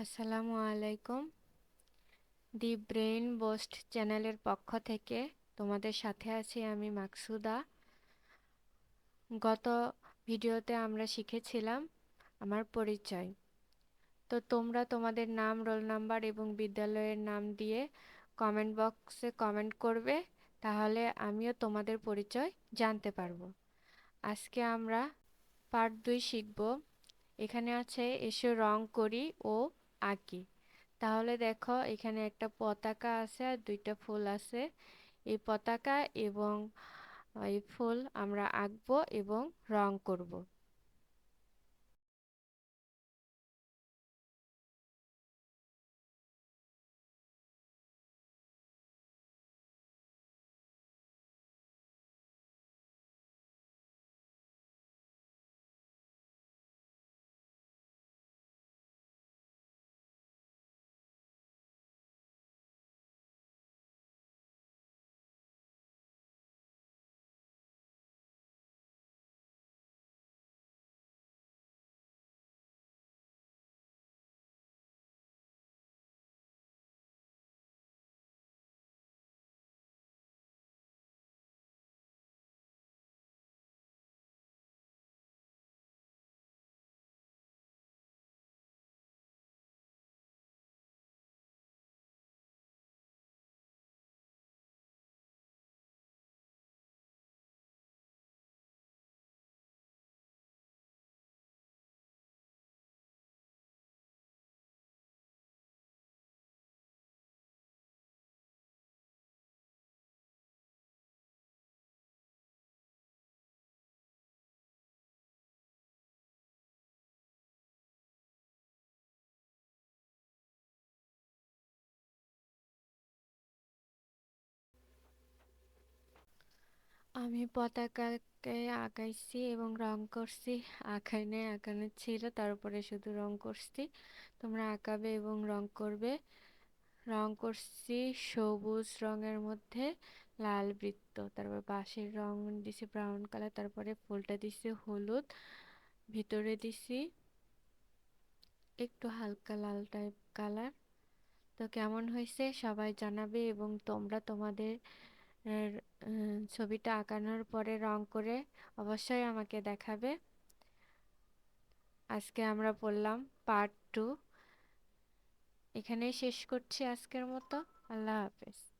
আসসালামু আলাইকুম। দি brain boost চ্যানেলের পক্ষ থেকে তোমাদের সাথে আছি আমি মাকসুদা। গত ভিডিওতে আমরা শিখেছিলাম আমার পরিচয়। তো তোমরা তোমাদের নাম, রোল নাম্বার এবং বিদ্যালয়ের নাম দিয়ে কমেন্ট বক্সে কমেন্ট করবে, তাহলে আমিও তোমাদের পরিচয় জানতে পারব। আজকে আমরা পার্ট দুই শিখব। এখানে আছে, এসো রং করি ও আঁকি। তাহলে দেখো, এখানে একটা পতাকা আছে আর দুইটা ফুল আছে। এই পতাকা এবং, এই ফুল আমরা আঁকবো এবং রং করব। আমি পতাকাকে আঁকাইছি এবং রং করছি। আঁকাইনে আঁকানো ছিল, তারপরে শুধু রং করছি। তোমরা আঁকাবে এবং রং করবে। রং করছি সবুজ রঙের মধ্যে, লাল বৃত্ত, তারপর বাঁশের রং দিছি ব্রাউন কালার, তারপরে ফুলটা দিছি হলুদ, ভিতরে দিছি একটু হালকা লাল টাইপ কালার। তো কেমন হয়েছে সবাই জানাবে এবং তোমরা তোমাদের ছবিটা আঁকানোর পরে রং করে অবশ্যই আমাকে দেখাবে। আজকে আমরা পড়লাম পার্ট টু। এখানেই শেষ করছি আজকের মতো। আল্লাহ হাফেজ।